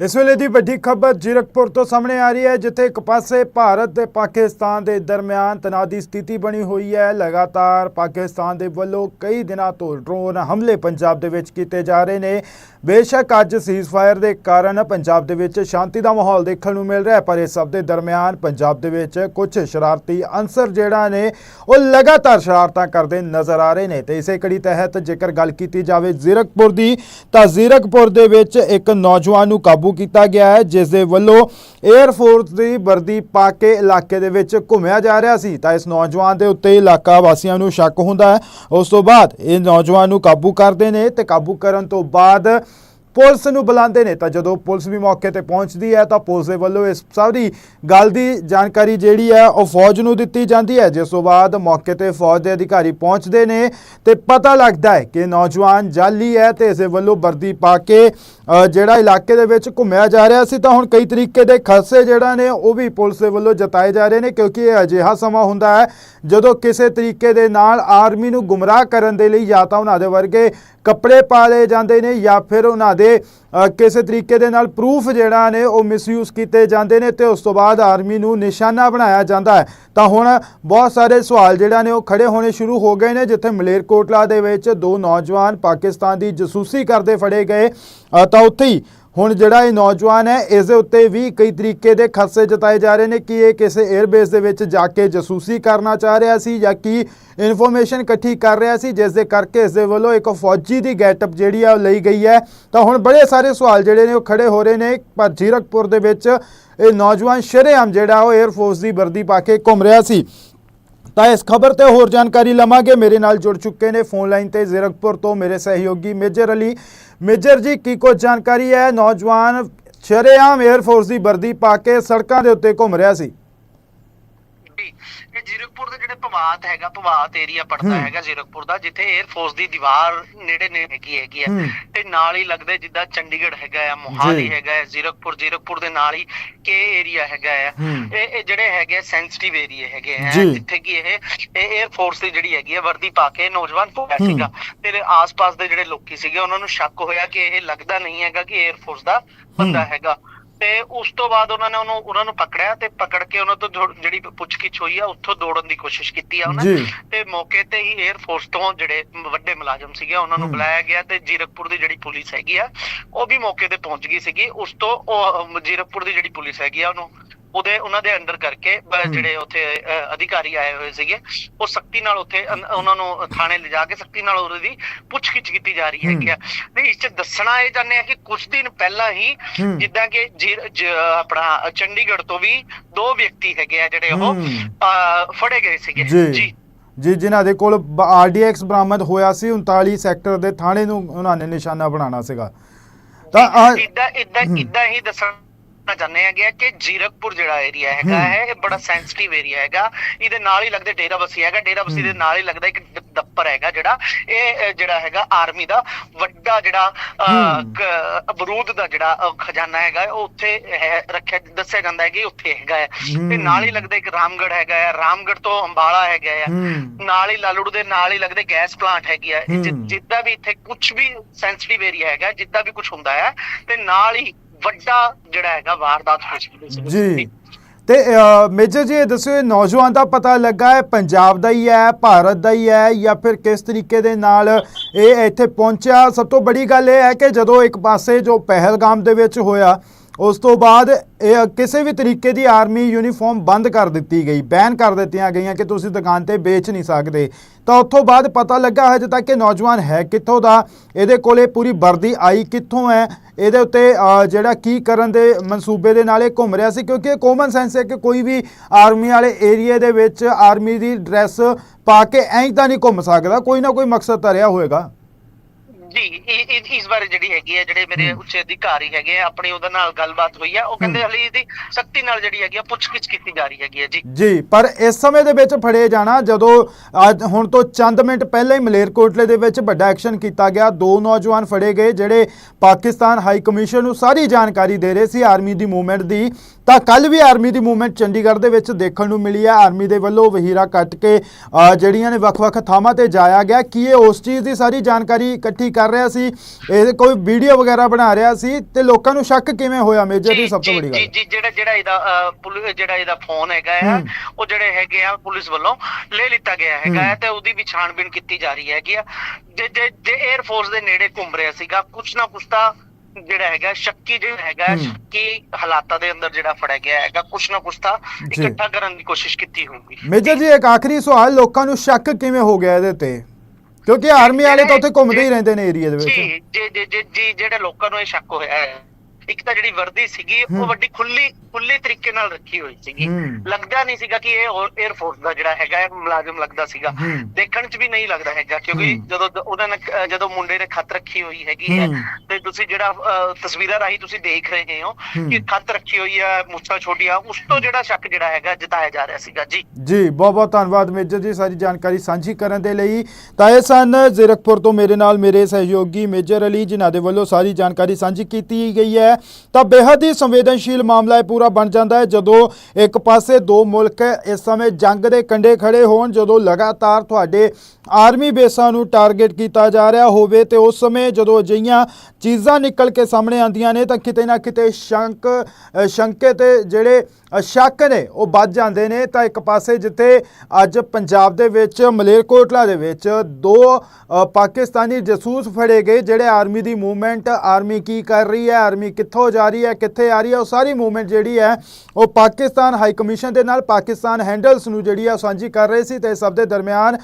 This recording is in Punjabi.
ਇਸ ਵੇਲੇ ਦੀ ਵੱਡੀ ਖਬਰ ਜੀਰਕਪੁਰ ਤੋਂ ਸਾਹਮਣੇ ਆ ਰਹੀ ਹੈ, ਜਿੱਥੇ ਇੱਕ ਪਾਸੇ ਭਾਰਤ ਤੇ ਪਾਕਿਸਤਾਨ ਦੇ ਦਰਮਿਆਨ ਤਣਾਅ ਦੀ ਸਥਿਤੀ ਬਣੀ ਹੋਈ ਹੈ। ਲਗਾਤਾਰ ਪਾਕਿਸਤਾਨ ਦੇ ਵੱਲੋਂ ਕਈ ਦਿਨਾਂ ਤੋਂ ਡਰੋਨ ਹਮਲੇ ਪੰਜਾਬ ਦੇ ਵਿੱਚ ਕੀਤੇ ਜਾ ਰਹੇ ਨੇ। ਬੇਸ਼ੱਕ ਅੱਜ ਸੀਜ਼ਫਾਇਰ ਦੇ ਕਾਰਨ ਪੰਜਾਬ ਦੇ ਵਿੱਚ ਸ਼ਾਂਤੀ ਦਾ ਮਾਹੌਲ ਦੇਖਣ ਨੂੰ ਮਿਲ ਰਿਹਾ ਪਰ ਇਸ ਸਭ ਦੇ ਦਰਮਿਆਨ ਪੰਜਾਬ ਦੇ ਵਿੱਚ ਕੁਝ ਸ਼ਰਾਰਤੀ ਅਨਸਰ ਜਿਹੜਾ ਨੇ, ਉਹ ਲਗਾਤਾਰ ਸ਼ਰਾਰਤਾਂ ਕਰਦੇ ਨਜ਼ਰ ਆ ਰਹੇ ਨੇ। ਤੇ ਇਸੇ ਕੜੀ ਤਹਿਤ ਜੇਕਰ ਗੱਲ ਕੀਤੀ ਜਾਵੇ ਜ਼ੀਰਕਪੁਰ ਦੀ, ਤਾਂ ਜ਼ੀਰਕਪੁਰ ਦੇ ਵਿੱਚ ਇੱਕ ਨੌਜਵਾਨ ਨੂੰ ਕਾਬੂ ਕਾਬੂ ਕੀਤਾ ਗਿਆ ਹੈ, ਜਿਸ ਦੇ ਵੱਲੋਂ 에ਅਰਫੋਰਸ ਦੀ ਵਰਦੀ ਪਾ ਕੇ ਇਲਾਕੇ ਦੇ ਵਿੱਚ ਘੁੰਮਿਆ ਜਾ ਰਿਹਾ ਸੀ। ਤਾਂ ਇਸ ਨੌਜਵਾਨ ਦੇ ਉੱਤੇ ਇਲਾਕਾ ਵਾਸੀਆਂ ਨੂੰ ਸ਼ੱਕ ਹੁੰਦਾ ਹੈ। ਉਸ ਤੋਂ ਬਾਅਦ ਇਹ ਨੌਜਵਾਨ ਨੂੰ ਕਾਬੂ ਕਰਦੇ ਨੇ ਤੇ ਕਾਬੂ ਕਰਨ ਤੋਂ ਬਾਅਦ ਪੁਲਿਸ ਨੂੰ ਬੁਲਾਉਂਦੇ ਨੇ, ਤਾਂ ਜਦੋਂ ਪੁਲਿਸ ਵੀ ਮੌਕੇ ਤੇ ਪਹੁੰਚਦੀ ਹੈ, ਤਾਂ ਪੁਲਿਸ ਦੇ ਵੱਲੋਂ ਇਸ ਸਾਰੀ ਗੱਲ ਦੀ ਜਾਣਕਾਰੀ ਜਿਹੜੀ ਹੈ, ਉਹ ਫੌਜ ਨੂੰ ਦਿੱਤੀ ਜਾਂਦੀ ਹੈ। ਜਿਸ ਤੋਂ ਬਾਅਦ ਮੌਕੇ ਤੇ ਫੌਜ ਦੇ ਅਧਿਕਾਰੀ ਪਹੁੰਚਦੇ ਨੇ ਤੇ ਪਤਾ ਲੱਗਦਾ ਹੈ ਕਿ ਨੌਜਵਾਨ ਜਾਲੀ ਹੈ ਤੇ ਇਸ ਦੇ ਵੱਲੋਂ ਵਰਦੀ ਪਾ ਕੇ ਜਿਹੜਾ ਇਲਾਕੇ ਦੇ ਵਿੱਚ ਘੁੰਮਿਆ ਜਾ ਰਿਹਾ ਸੀ, ਤਾਂ ਹੁਣ ਕਈ ਤਰੀਕੇ ਦੇ ਖਸੇ ਜਿਹੜਾ ਨੇ, ਉਹ ਵੀ ਪੁਲਿਸ ਦੇ ਵੱਲੋਂ ਜਤਾਏ ਜਾ ਰਹੇ ਨੇ, ਕਿਉਂਕਿ ਇਹ ਅਜਿਹਾ ਸਮਾਂ ਹੁੰਦਾ ਹੈ, ਜਦੋਂ ਕਿਸੇ ਤਰੀਕੇ ਦੇ ਨਾਲ ਆਰਮੀ ਨੂੰ ਗੁੰਮਰਾਹ ਕਰਨ ਦੇ ਲਈ ਜਾਂ ਤਾਂ ਉਹਨਾਂ ਦੇ ਵਰਗੇ ਕੱਪੜੇ ਪਾ ਲਏ ਜਾਂਦੇ ਨੇ ਜਾਂ ਫਿਰ ਉਹਨਾਂ ਦੇ ਕਿਸੇ ਤਰੀਕੇ ਦੇ ਨਾਲ ਪ੍ਰੂਫ ਜਿਹੜਾ ਨੇ ਉਹ ਮਿਸਯੂਜ਼ ਕੀਤੇ ਜਾਂਦੇ ਨੇ ਤੇ ਉਸ ਤੋਂ ਬਾਅਦ ਆਰਮੀ ਨੂੰ ਨਿਸ਼ਾਨਾ ਬਣਾਇਆ ਜਾਂਦਾ ਹੈ। ਤਾਂ ਹੁਣ ਬਹੁਤ ਸਾਰੇ ਸਵਾਲ ਜਿਹੜਾ ਨੇ ਉਹ ਖੜੇ ਹੋਣੇ ਸ਼ੁਰੂ ਹੋ ਗਏ ਨੇ, ਜਿੱਥੇ ਮਲੇਰਕੋਟਲਾ ਦੇ ਵਿੱਚ ਦੋ ਨੌਜਵਾਨ ਪਾਕਿਸਤਾਨ ਦੀ ਜਸੂਸੀ ਕਰਦੇ ਫੜੇ ਗਏ। ਤਾਂ ਉੱਥੇ ਹੀ ਹੁਣ ਜਿਹੜਾ ਇਹ ਨੌਜਵਾਨ ਹੈ ਇਸ ਦੇ ਉੱਤੇ ਵੀ ਕਈ ਤਰੀਕੇ ਦੇ ਖਦਸ਼ੇ ਜਤਾਏ ਜਾ ਰਹੇ ਨੇ ਕਿ ਇਹ ਕਿਸੇ 에ਅਰਬੇਸ ਦੇ ਵਿੱਚ ਜਾ ਕੇ ਜਸੂਸੀ ਕਰਨਾ ਚਾਹ ਰਿਹਾ ਸੀ ਜਾਂ ਕਿ ਇਨਫੋਰਮੇਸ਼ਨ ਇਕੱਠੀ ਕਰ ਰਿਹਾ ਸੀ, ਜਿਸ ਦੇ ਕਰਕੇ ਇਸ ਦੇ ਵੱਲੋਂ ਇੱਕ ਫੌਜੀ ਦੀ ਗੈਟਅਪ ਜਿਹੜੀ ਆ ਉਹ ਲਈ ਗਈ ਹੈ। ਤਾਂ ਹੁਣ ਬੜੇ ਸਾਰੇ ਸਵਾਲ ਜਿਹੜੇ ਨੇ ਉਹ ਖੜੇ ਹੋ ਰਹੇ ਨੇ। ਪਰ ਜੀਰਕਪੁਰ ਦੇ ਵਿੱਚ ਇਹ ਨੌਜਵਾਨ ਸ਼ਰੇਆਮ ਜਿਹੜਾ ਉਹ 에ਅਰ ਫੋਰਸ ਦੀ ਵਰਦੀ ਪਾ ਕੇ ਘੁੰਮ ਰਿਹਾ ਸੀ। ਤਾਂ ਇਸ ਖਬਰ ਤੇ ਹੋਰ ਜਾਣਕਾਰੀ ਲਵਾਂਗੇ। ਮੇਰੇ ਨਾਲ ਜੁੜ ਚੁੱਕੇ ਨੇ ਫੋਨ ਲਾਈਨ ਤੇ ਜ਼ੀਰਕਪੁਰ ਤੋਂ ਮੇਰੇ ਸਹਿਯੋਗੀ ਮੇਜਰ ਅਲੀ। ਮੇਜਰ ਜੀ, ਕੀ ਕੁਝ ਜਾਣਕਾਰੀ ਹੈ? ਨੌਜਵਾਨ ਸ਼ਰੇਆਮ 에ਅਰ ਫੋਰਸ ਦੀ ਵਰਦੀ ਪਾ ਕੇ ਸੜਕਾਂ ਦੇ ਉੱਤੇ ਘੁੰਮ ਰਿਹਾ ਸੀ। ਜ਼ੀਰਕਪੁਰ ਦੇ ਜਿਹੜੇ ਭਵਾਤ ਹੈਗਾ ਭਵਾਤ ਏਰੀਆ ਪੜਦਾ ਹੈਗਾ ਜ਼ੀਰਕਪੁਰ ਦਾ ਜਿੱਥੇ 에ਅਰਫੋਰਸ ਦੀ ਦੀਵਾਰ ਨੇੜੇ ਨੇ ਹੈਗੀ ਹੈਗੀ ਹੈ। ਤੇ ਨਾਲ ਹੀ ਲੱਗਦਾ ਜਿੱਦਾਂ ਚੰਡੀਗੜ੍ਹ ਹੈਗਾ ਆ ਮੋਹਾਲੀ ਹੈਗਾ ਹੈ ਜ਼ੀਰਕਪੁਰ ਜ਼ੀਰਕਪੁਰ ਦੇ ਨਾਲ ਹੀ ਕੇ ਏਰੀਆ ਹੈਗਾ ਆ। ਇਹ ਜਿਹੜੇ ਹੈਗੇ ਸੈਂਸਿਟਿਵ ਏਰੀਆ ਹੈਗੇ ਆ। ਜਿੱਥੇ ਕੀ ਇਹ ਫੋਰਸ ਦੀ ਜਿਹੜੀ ਹੈਗੀ ਆ ਵਰਦੀ ਪਾ ਕੇ ਨੌਜਵਾਨ ਪੁਲਿਸ ਸੀਗਾ ਤੇ ਆਸ-ਪਾਸ ਦੇ ਜਿਹੜੇ ਲੋਕੀ ਸੀਗੇ ਉਹਨਾਂ ਨੂੰ ਸ਼ੱਕ ਹੋਇਆ ਕਿ ਇਹ ਲੱਗਦਾ ਨਹੀਂ ਹੈਗਾ ਕਿ 에ਅਰਫੋਰਸ ਦਾ ਬੰਦਾ ਹੈਗਾ। ਤੇ ਉਸ ਤੋਂ ਬਾਅਦ ਉਹਨਾਂ ਨੇ ਉਹਨੂੰ ਉਹਨਾਂ ਨੂੰ ਪਕੜਿਆ ਤੇ ਪਕੜ ਕੇ ਉਹਨਾਂ ਤੋਂ ਜਿਹੜੀ ਪੁੱਛਗਿੱਛ ਹੋਈ ਆ ਉੱਥੋਂ ਦੌੜਨ ਦੀ ਕੋਸ਼ਿਸ਼ ਕੀਤੀ ਆ ਉਹਨਾਂ। ਤੇ ਮੌਕੇ ਤੇ ਹੀ 에ਅਰ ਫੋਰਸ ਤੋਂ ਜਿਹੜੇ ਵੱਡੇ ਮੁਲਾਜ਼ਮ ਸੀਗੇ ਉਹਨਾਂ ਨੂੰ। ਬੁਲਾਇਆ ਗਿਆ ਤੇ ਜੀਰਕਪੁਰ ਦੀ ਜਿਹੜੀ ਪੁਲਿਸ ਹੈਗੀ ਆ ਉਹ ਵੀ ਮੌਕੇ ਤੇ ਪਹੁੰਚ ਗਈ ਸੀਗੀ ਉਸ ਤੋਂ ਉਹ ਜੀਰਕਪੁਰ ਦੀ ਜਿਹੜੀ ਪੁਲਿਸ ਹੈਗੀ ਆ ਉਹਨੂੰ ਉਹਦੇ ਉਹਨਾਂ ਦੇ ਅੰਡਰ ਕਰਕੇ ਹੂੰ। ਜਿਹੜੇ ਉੱਥੇ ਅਧਿਕਾਰੀ ਆਏ ਹੋਏ ਸੀਗੇ ਉਹ ਸਖਤੀ ਨਾਲ ਉੱਥੇ ਉਹਨਾਂ ਨੂੰ ਥਾਣੇ ਲਿਜਾ ਕੇ ਸਖਤੀ ਨਾਲ ਉਹਦੀ ਪੁੱਛਗਿੱਛ ਕੀਤੀ ਜਾ ਰਹੀ ਹੈਗੀ ਆ ਤੇ ਇਸ ਚ ਦੱਸਣਾ ਇਹ ਚਾਹੁੰਦੇ ਆ ਕਿ ਕੁਝ ਦਿਨ ਪਹਿਲਾਂ ਹੀ ਹੂੰ। ਜਿੱਦਾਂ ਕਿ ਆਪਣਾ ਚੰਡੀਗੜ੍ਹ ਤੋਂ ਵੀ ਦੋ ਵਿਅਕਤੀ ਹੈਗੇ ਆ ਜਿਹੜੇ ਉਹ ਹੂੰ। ਫੜੇ ਗਏ ਸੀਗੇ ਜੀ ਜੀ ਜਿਨ੍ਹਾਂ ਦੇ ਕੋਲ ਆਰਡੀਐਕਸ ਬਰਾਮਦ ਹੋਇਆ ਸੀ 39 ਸੈਕਟਰ ਦੇ ਥਾਣੇ ਨੂੰ ਉਹਨਾਂ ਨੇ ਨਿਸ਼ਾਨਾ ਬਣਾਉਣਾ ਸੀਗਾ ਤਾਂ ਇਦਾਂ ਇਦਾਂ ਹੂੰ। ਇਦਾਂ ਹੀ ਦੱਸਣਾ ਚਾਹੁੰਦੇ ਹੈਗੇ ਆ ਕਿ ਜੀਰਕਪੁਰ ਜਿਹੜਾ ਏਰੀਆ ਹੈਗਾ ਹੂੰ। ਇਹ ਬੜਾ ਸੈਂਸਿਟਿਵ ਏਰੀਆ ਹੈਗਾ ਇਹਦੇ ਨਾਲ ਹੀ ਲੱਗਦੇ ਡੇਰਾ ਬਸੀ ਹੈਗਾ ਡੇਰਾ ਬਸੀ ਦੇ। ਨਾਲ ਹੀ ਲੱਗਦਾ ਇੱਕ ਦ- ਦਫ਼ਤਰ ਹੈਗਾ ਜਿਹੜਾ ਇਹ ਜਿਹੜਾ ਹੈਗਾ ਆਰਮੀ ਦਾ ਵੱਡਾ ਜਿਹੜਾ ਬਰੂਦ ਦਾ ਜਿਹੜਾ ਖਜ਼ਾਨਾ ਹੈਗਾ ਉਹ ਉੱਥੇ ਹੈ ਰੱਖਿਆ ਦੱਸਿਆ ਜਾਂਦਾ ਹੈ ਕਿ ਉੱਥੇ ਹੈਗਾ ਹੈ। ਤੇ ਨਾਲ ਹੀ ਲੱਗਦਾ ਇੱਕ ਰਾਮਗੜ ਹੈਗਾ ਹੈ ਰਾਮਗੜ ਤੋਂ ਅੰਬਾਲਾ ਹੈਗਾ ਹੈ। ਨਾਲ ਹੀ ਲਾਲੂੜ ਦੇ ਨਾਲ ਹੀ ਲੱਗਦੇ ਗੈਸ ਪਲਾਂਟ ਹੈਗੀ ਹੂੰ। ਜਿੱਦਾਂ ਵੀ ਇੱਥੇ ਕੁਝ ਵੀ ਸੈਂਸਿਟਿਵ ਏਰੀਆ ਹੈਗਾ ਜਿੱਦਾਂ ਵੀ ਕੁਝ ਹੁੰਦਾ ਹੈ ਤੇ ਨਾਲ ਹੀ ਵੱਡਾ ਜਿਹੜਾ ਹੈਗਾ ਵਾਰਦਾਤ ਹੋ ਚੁੱਕੀ ਜੀ। ਤੇ ਅ, ਮੇਜਰ ਜੀ ਇਹ ਦੱਸਿਓ ਨੌਜਵਾਨ ਦਾ ਪਤਾ ਲੱਗਾ ਹੈ ਪੰਜਾਬ ਦਾ ਹੀ ਹੈ ਭਾਰਤ ਦਾ ਹੀ ਹੈ ਜਾਂ ਫਿਰ ਕਿਸ ਤਰੀਕੇ ਦੇ ਨਾਲ ਇਹ ਇੱਥੇ ਪਹੁੰਚਿਆ? ਸਭ ਤੋਂ ਬੜੀ ਗੱਲ ਇਹ ਹੈ ਕਿ ਜਦੋਂ ਇੱਕ ਪਾਸੇ ਜੋ ਪਹਿਲਗਾਮ ਦੇ ਵਿੱਚ ਹੋਇਆ ਉਸ ਤੋਂ ਬਾਅਦ ਇਹ ਕਿਸੇ ਵੀ ਤਰੀਕੇ ਦੀ ਆਰਮੀ ਯੂਨੀਫਾਰਮ ਬੰਦ ਕਰ ਦਿੱਤੀ ਗਈ ਬੈਨ ਕਰ ਦਿੱਤੀਆਂ ਗਈਆਂ ਕਿ ਤੁਸੀਂ ਦੁਕਾਨ ਤੇ ਵੇਚ ਨਹੀਂ ਸਕਦੇ। ਤਾਂ ਉੱਥੋਂ ਬਾਅਦ ਪਤਾ ਲੱਗਾ ਹਜੇ ਤੱਕ ਕਿ ਨੌਜਵਾਨ ਹੈ ਕਿੱਥੋਂ ਦਾ, ਇਹਦੇ ਕੋਲੇ ਪੂਰੀ ਵਰਦੀ ਆਈ ਕਿੱਥੋਂ ਹੈ, ਇਹਦੇ ਉੱਤੇ ਜਿਹੜਾ ਕੀ ਕਰਨ ਦੇ ਮਨਸੂਬੇ ਦੇ ਨਾਲ ਇਹ ਘੁੰਮ ਰਿਹਾ ਸੀ, ਕਿਉਂਕਿ ਇਹ ਕਾਮਨ ਸੈਂਸ ਹੈ ਕਿ ਕੋਈ ਵੀ ਆਰਮੀ ਵਾਲੇ ਏਰੀਆ ਦੇ ਵਿੱਚ ਆਰਮੀ ਦੀ ਡਰੈਸ ਪਾ ਕੇ ਐਂ ਤਾਂ ਨਹੀਂ ਘੁੰਮ ਸਕਦਾ, ਕੋਈ ਨਾ ਕੋਈ ਮਕਸਦ ਤਾਂ ਰਿਹਾ ਹੋਏਗਾ। ਜੀ ਇਹ- ਇਸ ਬਾਰੇ ਜਿਹੜੀ ਹੈਗੀ ਹੈ ਜਿਹੜੇ ਮੇਰੇ। ਉੱਚ ਅਧਿਕਾਰੀ ਹੈਗੇ ਆ ਆਪਣੀ ਉਹਦੇ ਨਾਲ ਗੱਲਬਾਤ ਹੋਈ ਹੈ ਉਹ ਕਹਿੰਦੇ ਹਲੇ ਇਹਦੀ ਸਖਤੀ ਨਾਲ ਜਿਹੜੀ ਹੈਗੀ ਆ ਪੁੱਛਗਿੱਛ ਕੀਤੀ ਜਾ ਰਹੀ ਹੈਗੀ ਹੈ ਜੀ। ਜੀ ਪਰ ਇਸ ਸਮੇਂ ਦੇ ਵਿੱਚ ਫੜੇ ਜਾਣਾ ਜਦੋਂ ਅੱਜ ਹੁਣ ਤੋਂ ਚੰਦ ਮਿੰਟ ਪਹਿਲਾਂ ਹੀ ਮਲੇਰਕੋਟਲੇ ਦੇ ਵਿੱਚ ਵੱਡਾ ਐਕਸ਼ਨ ਕੀਤਾ ਗਿਆ ਦੋ ਨੌਜਵਾਨ ਫੜੇ ਗਏ ਜਿਹੜੇ ਪਾਕਿਸਤਾਨ ਹਾਈ ਕਮਿਸ਼ਨ ਨੂੰ ਸਾਰੀ ਜਾਣਕਾਰੀ ਦੇ ਰਹੇ ਸੀ ਆਰਮੀ ਦੀ ਮੂਵਮੈਂਟ ਦੀ। ਤਾਂ ਕੱਲ ਵੀ ਆਰਮੀ ਦੀ ਮੂਵਮੈਂਟ ਚੰਡੀਗੜ੍ਹ ਦੇ ਵਿੱਚ ਦੇਖਣ ਨੂੰ ਮਿਲੀ ਹੈ ਆਰਮੀ ਦੇ ਵੱਲੋਂ ਵਹੀਰਾ ਕੱਟ ਕੇ ਜਿਹੜੀਆਂ ਨੇ ਵੱਖ-ਵੱਖ ਥਾਵਾਂ ਤੇ ਜਾਇਆ ਗਿਆ ਕੀ ਇਹ ਉਸ ਚੀਜ਼ ਦੀ ਸਾਰੀ ਜਾਣਕਾਰੀ ਇਕੱਠੀ ਕਰ ਰਿਹਾ ਸੀ ਇਹ ਕੋਈ ਵੀਡੀਓ ਵਗੈਰਾ ਬਣਾ ਰਿਹਾ ਸੀ ਤੇ ਲੋਕਾਂ ਨੂੰ ਸ਼ੱਕ ਕਿਵੇਂ ਹੋਇਆ ਮੇਜਰ ਦੀ ਸਭ ਤੋਂ ਵੱਡੀ ਗੱਲ ਜੀ ਜਿਹੜਾ ਜਿਹੜਾ ਇਹਦਾ ਜਿਹੜਾ ਇਹਦਾ ਫੋਨ ਹੈਗਾ ਹੂੰ। ਉਹ ਜਿਹੜੇ ਹੈਗੇ ਆ ਪੁਲਿਸ ਵੱਲੋਂ ਲੈ ਲਿੱਤਾ ਗਿਆ ਹੈਗਾ ਤੇ ਉਹਦੀ ਵੀ ਛਾਣਬੀਣ ਕੀਤੀ ਜਾ ਰਹੀ ਹੈਗੀ ਆ ਜੇ ਜੇ 에ਅਰ ਫੋਰਸ ਦੇ ਨੇੜੇ ਘੁੰਮ ਰਿਹਾ ਸੀਗਾ ਕੁਛ ਨਾ ਕੁਛ ਤਾਂ ਜਿਹੜਾ ਹੈਗਾ ਸ਼ੱਕੀ ਜਿਹੜਾ ਹੈਗਾ। ਸ਼ੱਕੀ ਹਾਲਾਤਾਂ ਦੇ ਅੰਦਰ ਜਿਹੜਾ ਫੜਿਆ ਗਿਆ ਹੈਗਾ ਕੁਛ ਨਾ ਕੁਛ ਤਾਂ। ਇਕੱਠਾ ਕਰਨ ਦੀ ਕੋਸ਼ਿਸ਼ ਕੀਤੀ ਹੋਊਗੀ ਮੇਜਰ ਜੀ ਇੱਕ ਆਖਰੀ ਸਵਾਲ ਲੋਕਾਂ ਨੂੰ ਸ਼ੱਕ ਕਿਵੇਂ ਹੋ ਗਿਆ ਇਹਦੇ ਤੇ ਕਿਉਂਕਿ ਆਰਮੀ ਵਾਲੇ ਤਾਂ ਉੱਥੇ ਘੁੰਮਦੇ ਹੀ ਰਹਿੰਦੇ ਨੇ ਏਰੀਆ ਦੇ ਵਿੱਚ। ਜੀ ਜੀ ਜਿਹੜੇ ਲੋਕਾਂ ਨੂੰ ਇਹ ਸ਼ੱਕ ਹੋਇਆ ਹੈ ਇੱਕ ਤਾਂ ਜਿਹੜੀ ਵਰਦੀ ਸੀਗੀ। ਉਹ ਵੱਡੀ ਖੁੱਲੀ ਖੁੱਲੀ ਤਰੀਕੇ ਨਾਲ ਰੱਖੀ ਹੋਈ ਸੀਗੀ। ਲੱਗਦਾ ਨਹੀਂ ਸੀਗਾ ਕਿ ਇਹ 에ਅਰ ਫੋਰਸ ਦਾ ਜਿਹੜਾ ਹੈਗਾ ਹੈ ਮੁਲਾਜ਼ਮ ਲੱਗਦਾ ਸੀਗਾ। ਦੇਖਣ 'ਚ ਵੀ ਨਹੀਂ ਲੱਗਦਾ ਹੈਗਾ ਕਿਉਂਕਿ। ਜਦੋਂ ਨਾਲ ਅਹ, ਜਦੋਂ ਮੁੰਡੇ ਨੇ ਖੱਤ ਰੱਖੀ ਹੋਈ ਹੈਗੀ ਹੈ। ਤੇ ਤੁਸੀਂ ਜਿਹੜਾ ਤਸਵੀਰਾਂ ਰਾਹੀਂ ਤੁਸੀਂ ਦੇਖ ਰਹੇ ਹੂੰ। ਕਿ ਖੱਤ ਰੱਖੀ ਹੋਈ ਹੈ ਮੁੱਛਾਂ ਛੋਟੀਆਂ ਉਸ ਤੋਂ ਜਿਹੜਾ ਸ਼ੱਕ ਜਿਹੜਾ ਹੈਗਾ ਜਤਾਇਆ ਜਾ ਰਿਹਾ ਸੀਗਾ ਜੀ ਜੀ ਬਹੁਤ ਬਹੁਤ ਧੰਨਵਾਦ ਮੇਜਰ ਜੀ ਸਾਰੀ ਜਾਣਕਾਰੀ ਸਾਂਝੀ ਕਰਨ ਦੇ ਲਈ ਤਾਂ ਇਹ ਸਨ ਜ਼ੀਰਕਪੁਰ ਤੋਂ ਮੇਰੇ ਨਾਲ ਮੇਰੇ ਸਹਿਯੋਗੀ ਮੇਜਰ ਅਲੀ ਜਿਨ੍ਹਾਂ ਦੇ ਵੱਲੋਂ ਸਾਰੀ ਜਾਣਕਾਰੀ ਸਾਂਝੀ ਕੀਤੀ ਗਈ ਹੈ ਤਾਂ ਬੇਹੱਦ ਹੀ ਸੰਵੇਦਨਸ਼ੀਲ ਮਾਮਲਾ ਇਹ ਪੂਰਾ ਬਣ ਜਾਂਦਾ ਹੈ ਜਦੋਂ ਇੱਕ ਪਾਸੇ ਦੋ ਮੁਲਕ ਇਸ ਸਮੇਂ ਜੰਗ ਦੇ ਕੰਢੇ ਖੜੇ ਹੋਣ, ਜਦੋਂ ਲਗਾਤਾਰ ਤੁਹਾਡੇ ਆਰਮੀ ਬੇਸਾਂ ਨੂੰ ਟਾਰਗੇਟ ਕੀਤਾ ਜਾ ਰਿਹਾ ਹੋਵੇ ਤੇ ਉਸ ਸਮੇਂ ਜਦੋਂ ਅਜਿਹੀਆਂ ਚੀਜ਼ਾਂ ਨਿਕਲ ਕੇ ਸਾਹਮਣੇ ਆਉਂਦੀਆਂ ਨੇ, ਤਾਂ ਕਿਤੇ ਨਾ ਕਿਤੇ ਸ਼ੰਕ ਸ਼ੰਕੇ ਤੇ ਜਿਹੜੇ ਸ਼ੱਕ ਨੇ, ਉਹ ਵੱਧ ਜਾਂਦੇ ਨੇ। ਤਾਂ ਇੱਕ ਪਾਸੇ ਜਿੱਥੇ ਅੱਜ ਪੰਜਾਬ ਦੇ ਵਿੱਚ, ਮਲੇਰਕੋਟਲਾ ਦੇ ਵਿੱਚ ਦੋ ਪਾਕਿਸਤਾਨੀ ਜਸੂਸ ਫੜੇ ਗਏ, ਜਿਹੜੇ ਆਰਮੀ ਦੀ ਮੂਵਮੈਂਟ, ਆਰਮੀ ਕੀ ਕਰ ਰਹੀ ਹੈ, ਆਰਮੀ ਕਿੱਥੋਂ ਜਾ ਰਹੀ ਹੈ, ਕਿੱਥੇ ਆ ਰਹੀ ਹੈ, ਉਹ ਸਾਰੀ ਮੂਵਮੈਂਟ ਜਿਹੜੀ ਹੈ, ਉਹ ਪਾਕਿਸਤਾਨ ਹਾਈ ਕਮਿਸ਼ਨ ਦੇ ਨਾਲ ਪਾਕਿਸਤਾਨ ਹੈਂਡਲਸ ਨੂੰ ਜਿਹੜੀ ਹੈ ਉਹ ਸਾਂਝੀ ਕਰ ਰਹੇ ਸੀ ਤੇ ਸਭ ਦੇ ਦਰਮਿਆਨ